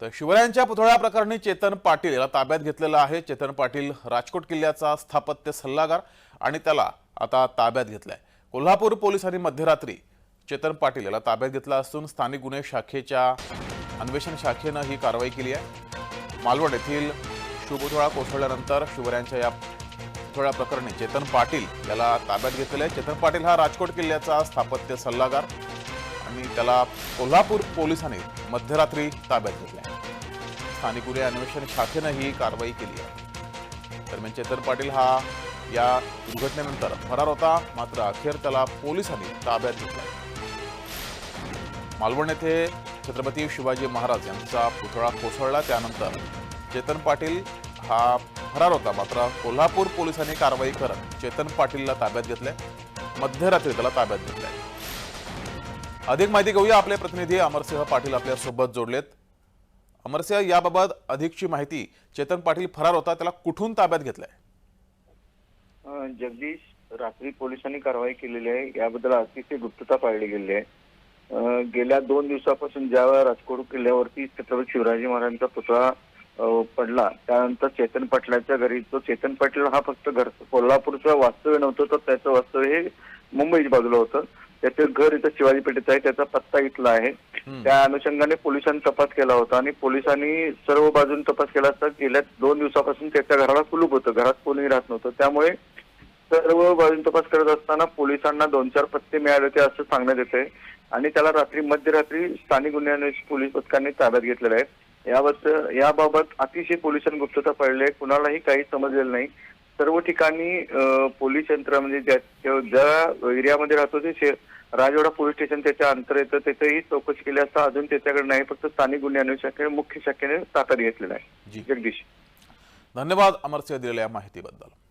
तर शिवरायांच्या पुतळ्या प्रकरणी चेतन पाटील याला ताब्यात घेतलेलं आहे. चेतन पाटील राजकोट किल्ल्याचा स्थापत्य सल्लागार आणि त्याला आता ताब्यात घेतलाय. कोल्हापूर पोलिसांनी मध्यरात्री चेतन पाटील याला ताब्यात घेतला असून स्थानिक गुन्हे शाखेच्या अन्वेषण शाखेनं ही कारवाई केली आहे. मालवण येथील शिवपुतळा कोसळल्यानंतर शिवरायांच्या या पुतळ्या प्रकरणी चेतन पाटील याला ताब्यात घेतलेलं आहे. चेतन पाटील हा राजकोट किल्ल्याचा स्थापत्य सल्लागार. आणि त्याला कोल्हापूर पोलिसांनी मध्यरात्री ताब्यात घेतलाय. स्थानिक गुन्हे अन्वेषण शाखेनं ही कारवाई केली आहे. दरम्यान चेतन पाटील हा या दुर्घटनेनंतर फरार होता मात्र अखेर त्याला पोलिसांनी ताब्यात घेतला मालवण येथे छत्रपती शिवाजी महाराज यांचा पुतळा कोसळला त्यानंतर चेतन पाटील हा फरार होता मात्र कोल्हापूर पोलिसांनी कारवाई करत चेतन पाटीलला ताब्यात घेतलंय. मध्यरात्री त्याला ताब्यात घेतलंय. अधिक माहिती घेऊया आपले प्रतिनिधी अमरसिंह पाटील आपल्यासोबत जोडलेत. अमरसिंह याबाबत अधिकची माहिती चेतन पाटील फरार होता त्याला कुठून ताब्यात घेतलाय? जगदीश रात्री पोलिसांनी कारवाई केलेली आहे याबद्दल अतिशय गुप्तता पाळली गेली आहे. गेल्या दोन दिवसापासून ज्या राजकोट किल्ल्यावरती छत्रपती शिवराजी महाराजांचा पुतळा पडला त्यानंतर चेतन पाटलाच्या घरी तो चेतन पाटील हा फक्त घर कोल्हापूरचं वास्तव्य नव्हतं तर त्याचं वास्तव्य हे मुंबईच्या बाजूला होतं. त्याचं घर इथं शिवाजी पेठेत आहे त्याचा पत्ता इथला आहे. त्या अनुषंगाने पोलिसांनी तपास केला होता आणि पोलिसांनी सर्व बाजून तपास केला असता गेल्या दोन दिवसापासून त्याच्या घराला कुलूप होतं घरात कोणी राहत नव्हतं. त्यामुळे सर्व बाजून तपास करत असताना पोलिसांना दोन चार पत्ते मिळाले होते असं सांगण्यात येते आणि त्याला रात्री मध्यरात्री स्थानिक गुन्हे अन्वेषण पोलीस पथकांनी ताब्यात घेतलेलं आहे. याबद्दल याबाबत अतिशय पोलिसांनी गुप्तता पाळली आहे. कुणालाही काही समजलेलं नाही. सर्व ठिकाणी पोलीस यंत्र म्हणजे ज्या ज्या एरियामध्ये राहतो ते राजवाडा पोलीस स्टेशन त्याच्या अंतर येतं त्याचंही चौकशी केली असता अजून त्याच्याकडे नाही फक्त स्थानिक गुन्हे अन्वेषण शाखे मुख्य शाखेने ताब्यात घेतलेला आहे. जी. जगदीश. धन्यवाद अमरसिंह दिलेल्या माहितीबद्दल.